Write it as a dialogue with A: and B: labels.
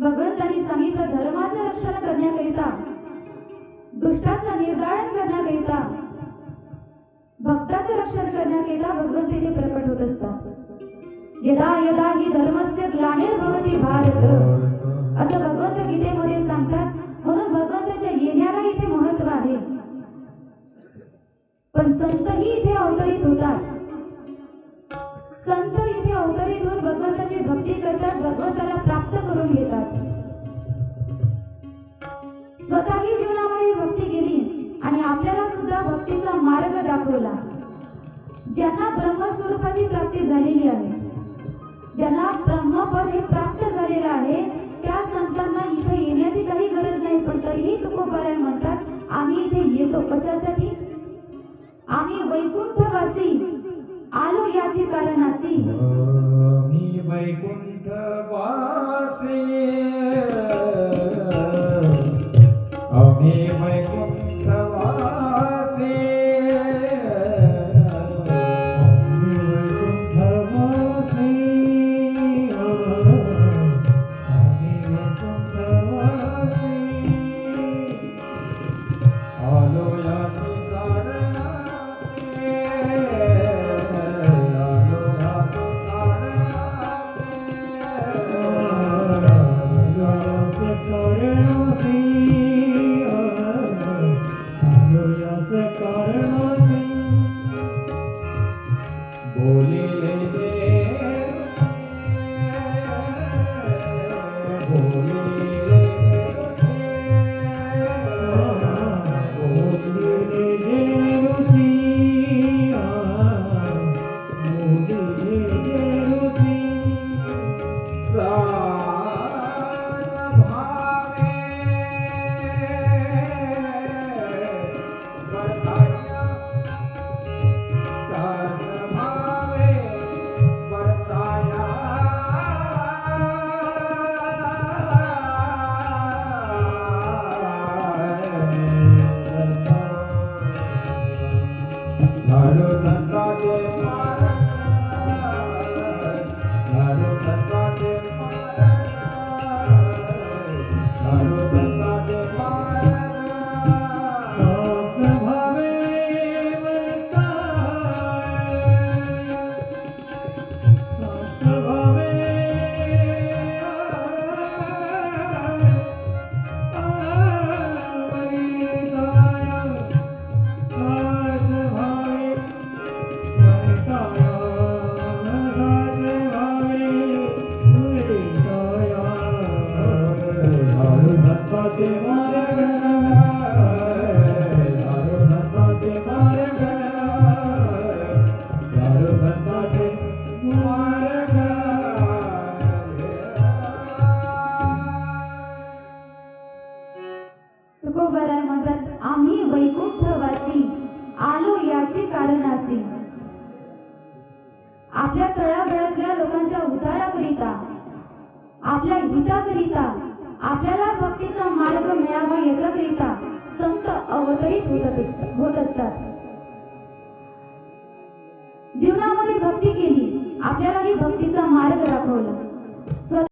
A: भगवंतांनी सांगितलं धर्माचं रक्षण करण्याकरिता दुष्टाचं निर्धारण करण्याकरिता भक्ताचं रक्षण करण्याकरिता भगवंत इथे प्रकट होत असतात. यदा यदा ही धर्मस्य ग्लानिर्भवती भारत. असं भगवंत गीतेमध्ये सांगतात. म्हणून भगवंताच्या येण्याला इथे महत्त्व आहे. पण संतही इथे अवतरित होतात. संत दाखवला ज्यांना ब्रह्मस्वरूपाची प्राप्ती झालेली आहे ज्यांना ब्रह्मपद हे प्राप्त झालेलं आहे त्या संतांना इथे येण्याची काही गरज नाही पण तरीही तुकोबाराय म्हणतात आम्ही इथे येतो कशासाठी? आम्ही वैकुंठवासी आलो याची कारणासी
B: मी वैकुंठवासी Thank you.
A: तुकोबाराय मदत आम्ही वैकुंठवासी आलो याचे कारण असे. आपल्या तळागळातल्या लोकांच्या उद्धाराकरिता आपल्या हिताकरिता आपल्याला भक्तीचा मार्ग मिळावा याच्याकरिता संत अवतरित होत असतात होत असतात. जीवनामध्ये भक्ती केली आपल्यालाही भक्तीचा मार्ग दाखवला.